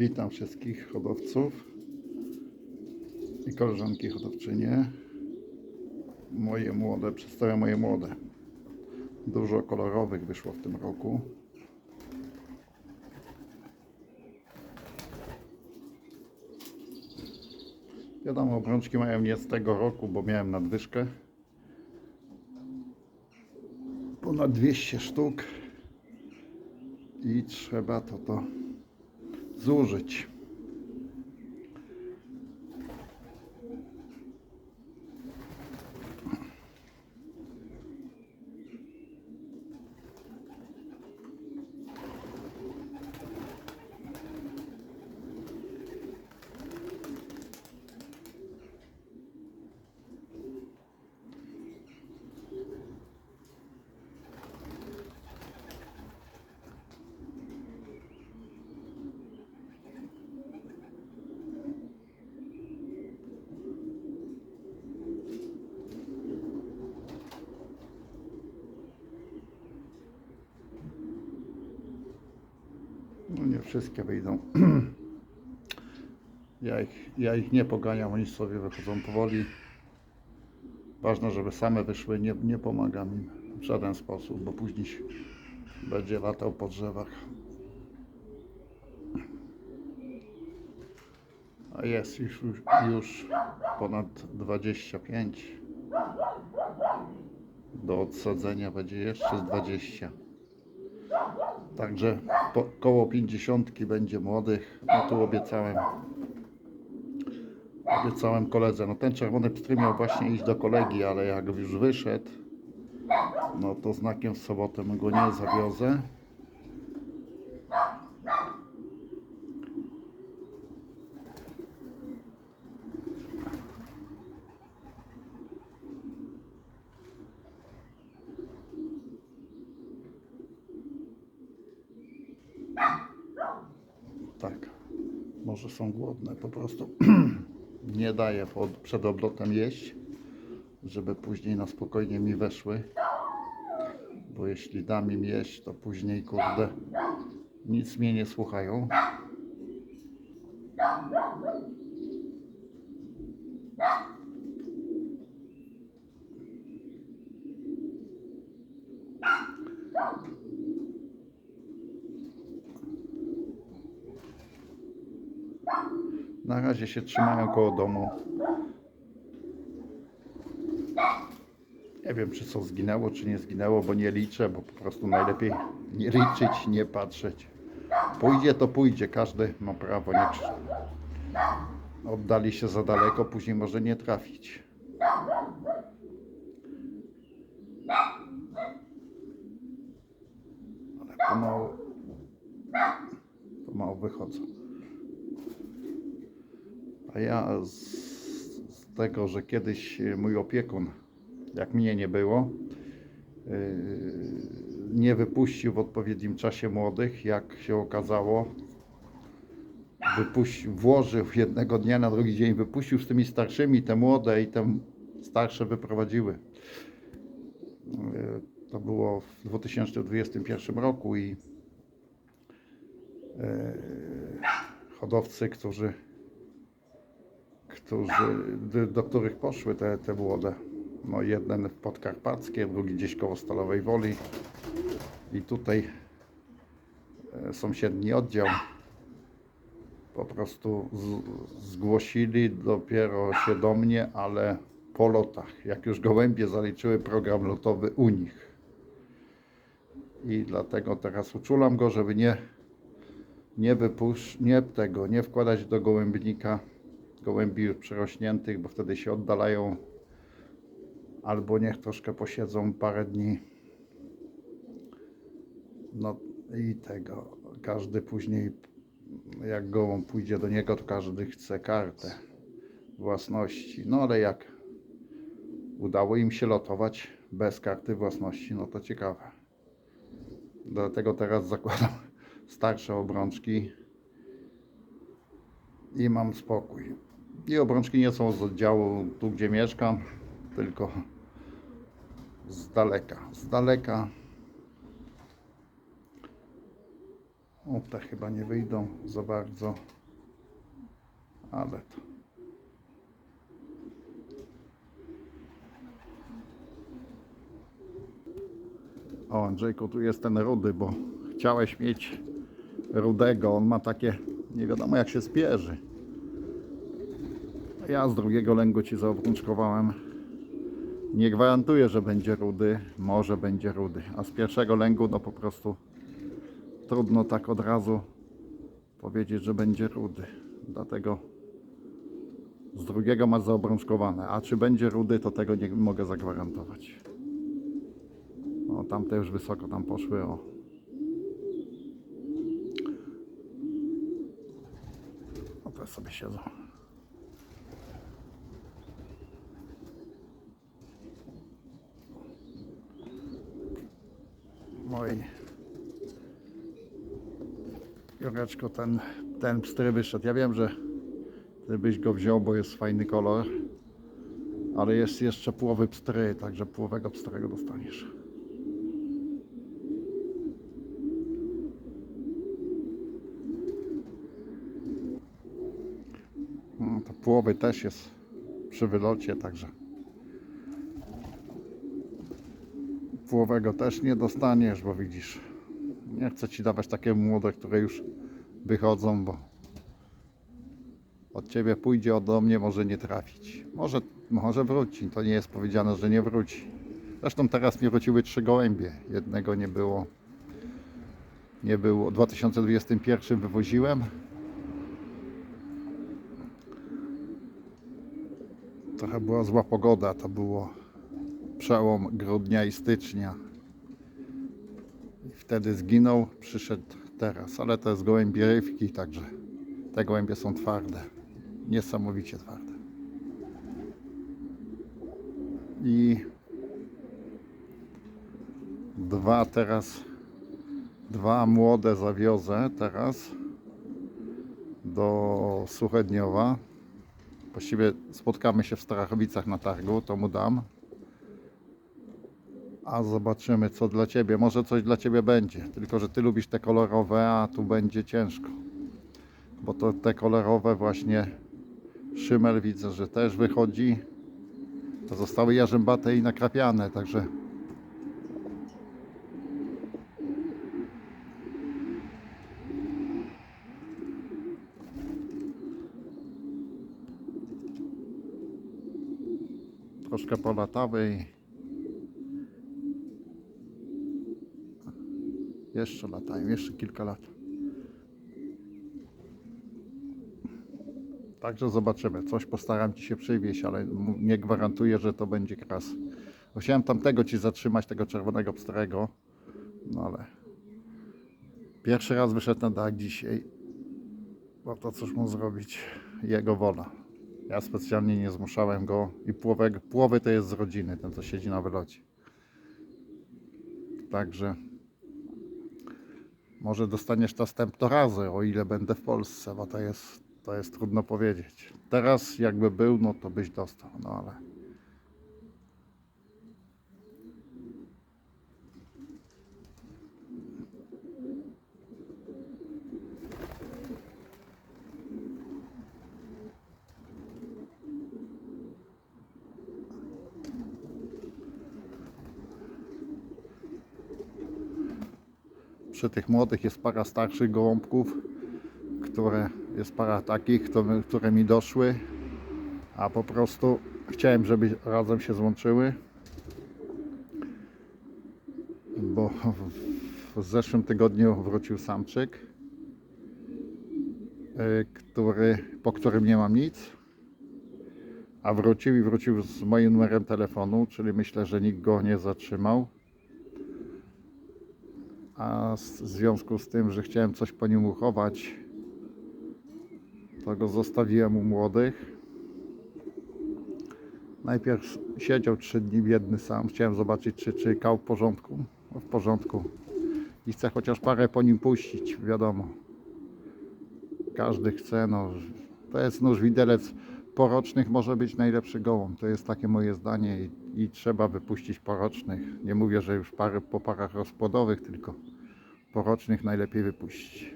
Witam wszystkich hodowców i koleżanki hodowczynie. Moje młode, przedstawiam moje młode. Dużo kolorowych wyszło w tym roku. Wiadomo, obrączki mają nie z tego roku, bo miałem nadwyżkę. Ponad 200 sztuk i trzeba to to zużyć. No nie wszystkie wyjdą. Ja ich, ja ich nie poganiam, oni sobie wychodzą powoli. Ważne, żeby same wyszły, nie, nie pomagam im w żaden sposób, bo później będzie latał po drzewach. A jest już, już, ponad 25. Do odsadzenia będzie jeszcze z 20. Także po, koło 50 będzie młodych. No tu obiecałem. Obiecałem koledze. No ten czerwony pstry miał właśnie iść do kolegi, ale jak już wyszedł, no to znakiem w sobotę go nie zawiozę. Tak. Może są głodne. Po prostu nie daję pod, przed oblotem jeść, żeby później na spokojnie mi weszły. Bo jeśli dam im jeść, to później, kurde, nic mnie nie słuchają. Na razie się trzymają koło domu. Nie wiem, czy co zginęło, czy nie zginęło, bo nie liczę, bo po prostu najlepiej nie liczyć, nie patrzeć. Pójdzie, to pójdzie, każdy ma prawo, nie. Oddali się za daleko, później może nie trafić. Ale pomału, pomału wychodzą. A ja z, z tego, że kiedyś mój opiekun, jak mnie nie było, yy, nie wypuścił w odpowiednim czasie młodych, jak się okazało, wypuścił, włożył jednego dnia na drugi dzień, wypuścił z tymi starszymi, te młode i te starsze wyprowadziły. Yy, To było w 2021 roku i yy, hodowcy, którzy którzy, do- których poszły te, te młode. No jeden w Podkarpackie, drugi gdzieś koło Stalowej Woli i tutaj e, sąsiedni oddział po prostu zgłosili dopiero się do mnie, ale po lotach, jak już gołębie zaliczyły program lotowy u nich. I dlatego teraz uczulam go, żeby nie nie wypusz, nie tego, nie wkładać do gołębnika gołębi już przerośniętych, bo wtedy się oddalają albo niech troszkę posiedzą parę dni. No i tego, każdy później, jak gołąb pójdzie do niego, to każdy chce kartę własności. No ale jak udało im się lotować bez karty własności, no to ciekawe. Dlatego teraz zakładam starsze obrączki i mam spokój. I obrączki nie są z oddziału tu, gdzie mieszkam, tylko z daleka. Z daleka. O, te chyba nie wyjdą za bardzo. Ale to. O, Andrzejku, tu jest ten rudy, bo chciałeś mieć rudego. On ma takie, nie wiadomo jak się spierzy. Ja z drugiego lęgu ci zaobrączkowałem. Nie gwarantuję, że będzie rudy. Może będzie rudy. A z pierwszego lęgu, no po prostu trudno tak od razu powiedzieć, że będzie rudy. Dlatego z drugiego masz zaobrączkowane. A czy będzie rudy, to tego nie mogę zagwarantować. O, tamte już wysoko tam poszły. O. O, te sobie siedzą. Moi. Jureczko, ten, ten pstry wyszedł. Ja wiem, że ty byś go wziął, bo jest fajny kolor. Ale jest jeszcze połowy pstry, także połowego pstrego dostaniesz. No, to połowy też jest przy wylocie, także połowego też nie dostaniesz, bo widzisz, nie chcę Ci dawać takie młode, które już wychodzą, bo od Ciebie pójdzie, ode mnie może nie trafić. Może, może wróci, to nie jest powiedziane, że nie wróci. Zresztą teraz mi wróciły trzy gołębie, jednego nie było, nie było, w 2021 wywoziłem, trochę była zła pogoda, to było przełom grudnia i stycznia. Wtedy zginął, przyszedł teraz, ale to jest gołębie rybki, także te gołębie są twarde, niesamowicie twarde. I dwa teraz, dwa młode zawiozę teraz do Suchedniowa. Właściwie spotkamy się w Strachowicach na targu, to mu dam. A zobaczymy co dla Ciebie. Może coś dla Ciebie będzie. Tylko, że Ty lubisz te kolorowe, a tu będzie ciężko. Bo to te kolorowe właśnie szymel widzę, że też wychodzi. To zostały jarzębate i nakrapiane, także troszkę polatawy jeszcze latają, jeszcze kilka lat. Także zobaczymy. Coś postaram Ci się przywieźć, ale nie gwarantuję, że to będzie kras. Bo Chciałem tamtego Ci zatrzymać, tego czerwonego pstrego, no ale pierwszy raz wyszedł na dach dzisiaj. Bo to cóż mu zrobić? Jego wola. Ja specjalnie nie zmuszałem go i połowę, połowy to jest z rodziny, ten co siedzi na wylocie. Także może dostaniesz następno razy, o ile będę w Polsce, bo to jest, to jest trudno powiedzieć. Teraz jakby był, no to byś dostał, no ale przy tych młodych jest para starszych gołąbków, które jest para takich, które, które mi doszły, a po prostu chciałem, żeby razem się złączyły, bo w, zeszłym tygodniu wrócił samczyk, y, który, po którym nie mam nic, a wrócił i wrócił z moim numerem telefonu, czyli myślę, że nikt go nie zatrzymał a w związku z tym, że chciałem coś po nim uchować, to go zostawiłem u młodych. Najpierw siedział trzy dni biedny sam. Chciałem zobaczyć, czy, czy kał w porządku. No, w porządku. I chcę chociaż parę po nim puścić, wiadomo. Każdy chce, no. To jest nóż widelec porocznych może być najlepszy gołąb. To jest takie moje zdanie i, trzeba wypuścić porocznych. Nie mówię, że już pary po parach rozpłodowych, tylko porocznych najlepiej wypuścić.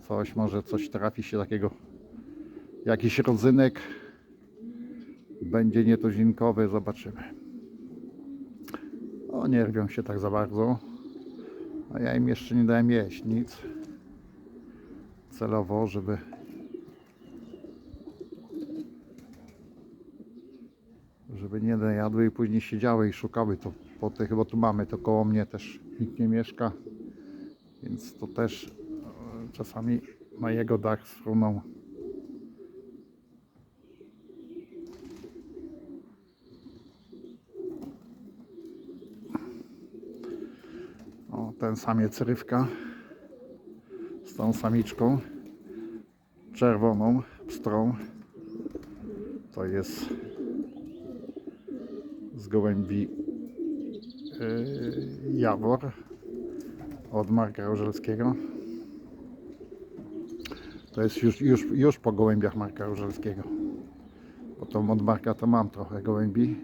Coś, może coś trafi się takiego, jakiś rodzynek będzie nietuzinkowy, zobaczymy. O, nie rwią się tak za bardzo. A ja im jeszcze nie dałem jeść nic. Celowo, żeby żeby nie jadły i później siedziały i szukały to po tych, bo tu mamy to koło mnie też nikt nie mieszka, więc to też e, czasami na jego dach sfruną. O, ten samiec rywka z tą samiczką czerwoną pstrą. To jest gołębi yy, Jawor od Marka Różelskiego. To jest już, już, już po gołębiach Marka Różelskiego. To od Marka to mam trochę gołębi.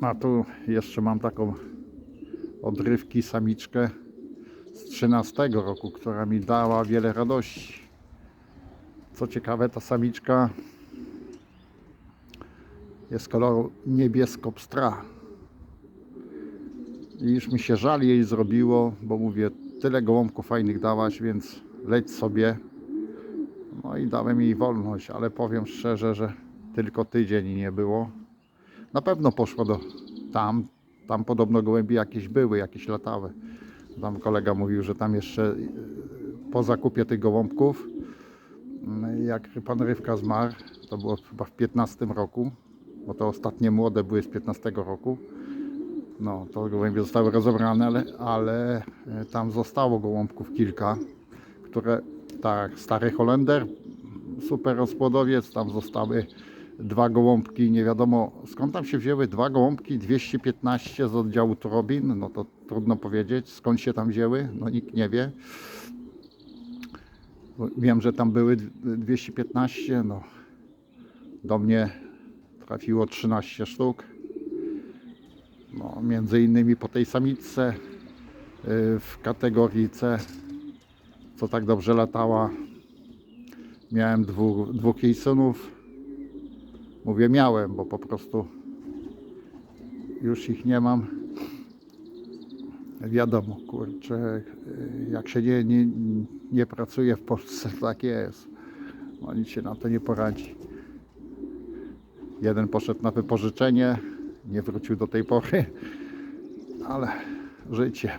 A tu jeszcze mam taką odrywki samiczkę z 13 roku, która mi dała wiele radości. Co ciekawe, ta samiczka jest koloru niebiesko-pstra. I już mi się żal jej zrobiło, bo mówię, tyle gołąbków fajnych dałaś, więc leć sobie. No i dałem jej wolność, ale powiem szczerze, że tylko tydzień nie było. Na pewno poszło do tam. Tam podobno gołębie jakieś były, jakieś latały. Tam kolega mówił, że tam jeszcze po zakupie tych gołąbków jak pan Rywka zmarł, to było chyba w 15 roku, bo to ostatnie młode były z 15 roku. No, to gołębie zostały rozebrane, ale, ale e, tam zostało gołąbków kilka, które, tak, stary Holender, super rozpłodowiec, tam zostały dwa gołąbki, nie wiadomo skąd tam się wzięły dwa gołąbki, 215 z oddziału Turobin, no to trudno powiedzieć skąd się tam wzięły, no nikt nie wie. Wiem, że tam były 215, no do mnie trafiło 13 sztuk. No, między innymi po tej samiczce y, w kategorii C, co tak dobrze latała. Miałem dwóch, dwóch jej synów. Mówię miałem, bo po prostu już ich nie mam. Wiadomo, kurczę, y, jak się nie, nie, nie pracuje w Polsce, tak jest. No, nic się na to nie poradzi. Jeden poszedł na wypożyczenie, nie wrócił do tej pory, ale życie.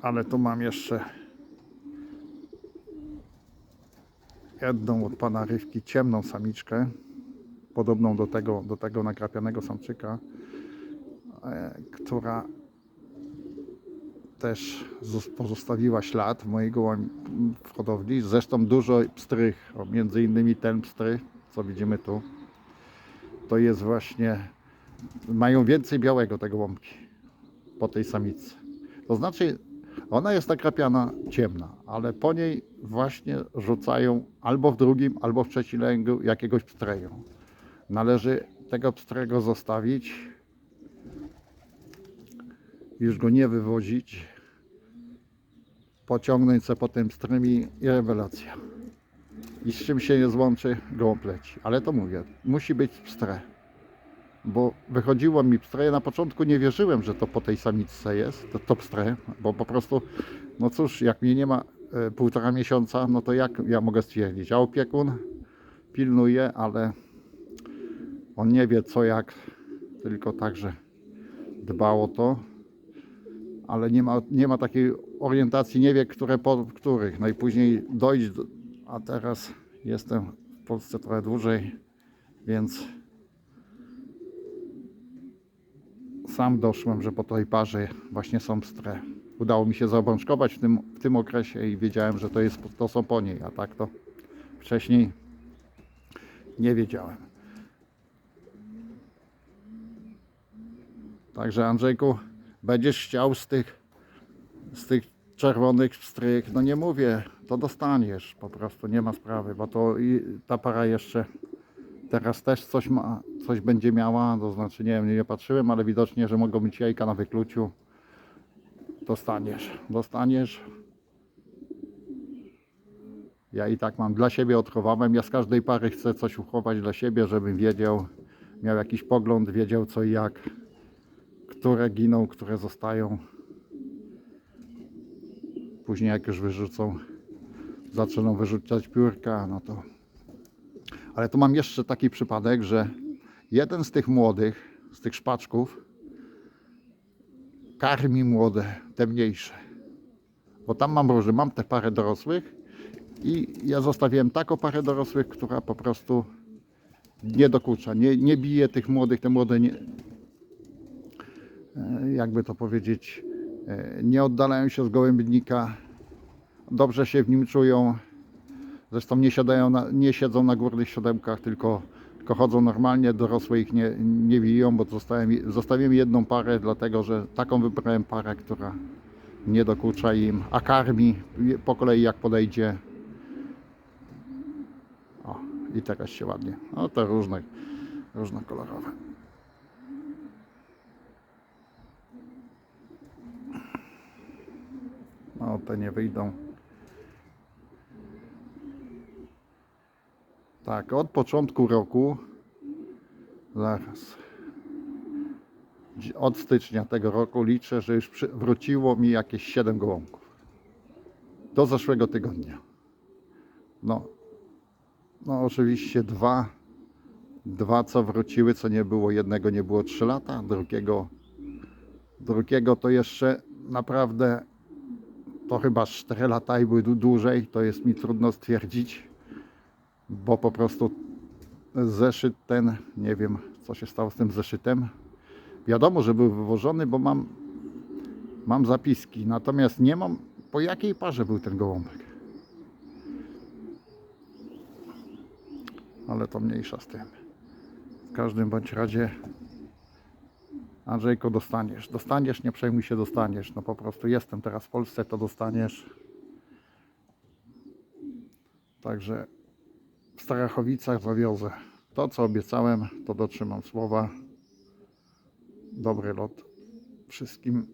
Ale tu mam jeszcze jedną od pana Rywki ciemną samiczkę, podobną do tego, do tego nakrapianego samczyka, e, która też zos- pozostawiła ślad w mojej w hodowli. Zresztą dużo pstrych, między innymi ten pstry, co widzimy tu. To jest właśnie, mają więcej białego te gołąbki po tej samicy. To znaczy, ona jest nakrapiana ciemna, ale po niej właśnie rzucają albo w drugim, albo w trzecim lęgu jakiegoś pstrego. Należy tego pstrego zostawić, już go nie wywozić, pociągnąć se po tym pstrym i rewelacja. I z czym się nie złączy, gołąb leci. Ale to mówię, musi być pstre. Bo wychodziło mi pstre, ja na początku nie wierzyłem, że to po tej samiczce jest, to, to pstre, bo po prostu, no cóż, jak mnie nie ma półtora miesiąca, no to jak ja mogę stwierdzić? A opiekun pilnuje, ale on nie wie co jak, tylko także dba o to, ale nie ma, nie ma takiej orientacji, nie wie, które po których. Najpóźniej dojść, do, a teraz jestem w Polsce trochę dłużej, więc sam doszłem, że po tej parze właśnie są pstre. Udało mi się zaobrączkować w tym, w tym okresie i wiedziałem, że to, jest, to są po niej, a tak to wcześniej nie wiedziałem. Także Andrzejku, będziesz chciał z tych, z tych czerwonych strych, no nie mówię, to dostaniesz po prostu, nie ma sprawy, bo to i ta para jeszcze teraz też coś ma, coś będzie miała, to znaczy nie wiem, nie patrzyłem, ale widocznie, że mogą być jajka na wykluciu. Dostaniesz, dostaniesz. Ja i tak mam dla siebie odchowałem. Ja z każdej pary chcę coś uchować dla siebie, żebym wiedział, miał jakiś pogląd, wiedział co i jak, które giną, które zostają. Później jak już wyrzucą, zaczną wyrzucać piórka, no to. Ale tu mam jeszcze taki przypadek, że jeden z tych młodych, z tych szpaczków, karmi młode, te mniejsze. Bo tam mam różne, mam te parę dorosłych i ja zostawiłem taką parę dorosłych, która po prostu nie dokucza, nie, nie bije tych młodych, te młode nie, e, jakby to powiedzieć, e, nie oddalają się z gołębnika, dobrze się w nim czują, zresztą nie, siadają na, nie siedzą na górnych siodełkach, tylko, tylko chodzą normalnie, dorosłe ich nie, nie biją, bo zostawiłem, zostawiłem jedną parę, dlatego że taką wybrałem parę, która nie dokucza im, a karmi po kolei jak podejdzie. O, i teraz się ładnie. No to różne, różnokolorowe. No te nie wyjdą. Tak, od początku roku, zaraz, od stycznia tego roku liczę, że już wróciło mi jakieś 7 gołąbków. Do zeszłego tygodnia. No, no oczywiście dwa, dwa co wróciły, co nie było, jednego nie było 3 lata, drugiego, drugiego to jeszcze naprawdę to chyba 4 lata i były dłu- dłużej, to jest mi trudno stwierdzić bo po prostu zeszyt ten, nie wiem co się stało z tym zeszytem. Wiadomo, że był wywożony, bo mam, mam zapiski, natomiast nie mam po jakiej parze był ten gołąbek. Ale to mniejsza z tym. W każdym bądź razie Andrzejko dostaniesz. Dostaniesz, nie przejmuj się, dostaniesz. No po prostu jestem teraz w Polsce, to dostaniesz. Także w Starachowicach zawiozę. To, co obiecałem, to dotrzymam słowa. Dobry lot wszystkim